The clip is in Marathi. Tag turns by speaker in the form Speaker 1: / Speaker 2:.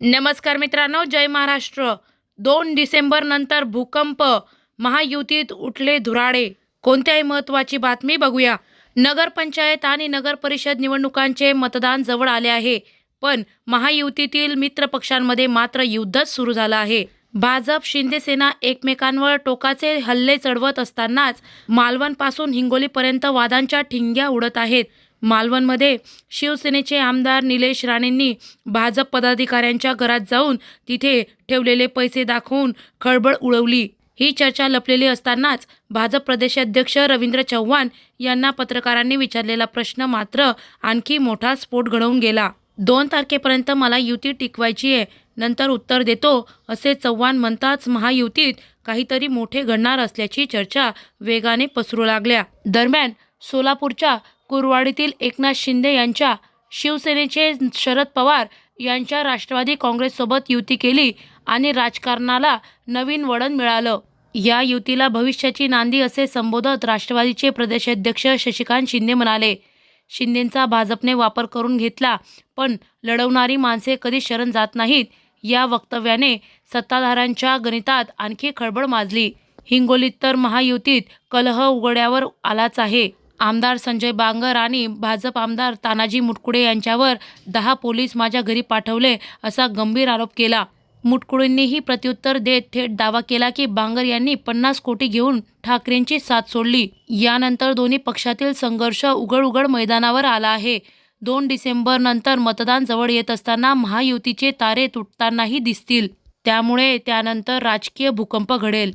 Speaker 1: नमस्कार मित्रांनो जय महाराष्ट्र. दोन डिसेंबर नंतर भूकंप महायुतीत उठले धुराडे. कोणत्याही महत्त्वाची बातमी बघूया. नगरपंचायत आणि नगर परिषद निवडणुकांचे मतदान जवळ आले आहे पण महायुतीतील मित्र पक्षांमध्ये मात्र युद्धच सुरू झालं आहे. भाजप शिंदेसेना एकमेकांवर टोकाचे हल्ले चढवत असतानाच मालवणपासून हिंगोलीपर्यंत वादांच्या ठिंग्या उडत आहेत. मालवणमध्ये शिवसेनेचे आमदार निलेश राणेंनी भाजप पदाधिकाऱ्यांच्या घरात जाऊन तिथे ठेवलेले पैसे दाखवून खळबळ उडवली. ही चर्चा लपलेली असतानाच भाजप प्रदेशाध्यक्ष रवींद्र चव्हाण यांना पत्रकारांनी विचारलेला प्रश्न मात्र आणखी मोठा स्फोट घडवून गेला. दोन तारखेपर्यंत मला युती टिकवायची आहे नंतर उत्तर देतो असे चव्हाण म्हणताच महायुतीत काहीतरी मोठे घडणार असल्याची चर्चा वेगाने पसरू लागल्या. दरम्यान सोलापूरच्या कुरवाडीतील एकनाथ शिंदे यांच्या शिवसेनेचे शरद पवार यांच्या राष्ट्रवादी काँग्रेससोबत युती केली आणि राजकारणाला नवीन वळण मिळालं. या युतीला भविष्याची नांदी असे संबोधत राष्ट्रवादीचे प्रदेशाध्यक्ष शशिकांत शिंदे म्हणाले शिंदेंचा भाजपने वापर करून घेतला पण लढवणारी माणसे कधी शरण जात नाहीत या वक्तव्याने सत्ताधाऱ्यांच्या गणितात आणखी खळबळ माजली. हिंगोलीत तर महायुतीत कलह उघड्यावर आलाच आहे. आमदार संजय बांगर आणि भाजप आमदार तानाजी मुटकुळे यांच्यावर दहा पोलीस माझ्या घरी पाठवले असा गंभीर आरोप केला. मुटकुळेंनीही प्रत्युत्तर देत थेट दावा केला की बांगर यांनी पन्नास कोटी घेऊन ठाकरेंची साथ सोडली. यानंतर दोन्ही पक्षातील संघर्ष उघड उघड मैदानावर आला आहे. दोन डिसेंबर नंतर मतदान जवळ येत असताना महायुतीचे तारे तुटतानाही दिसतील. त्यामुळे त्यानंतर राजकीय भूकंप घडेल.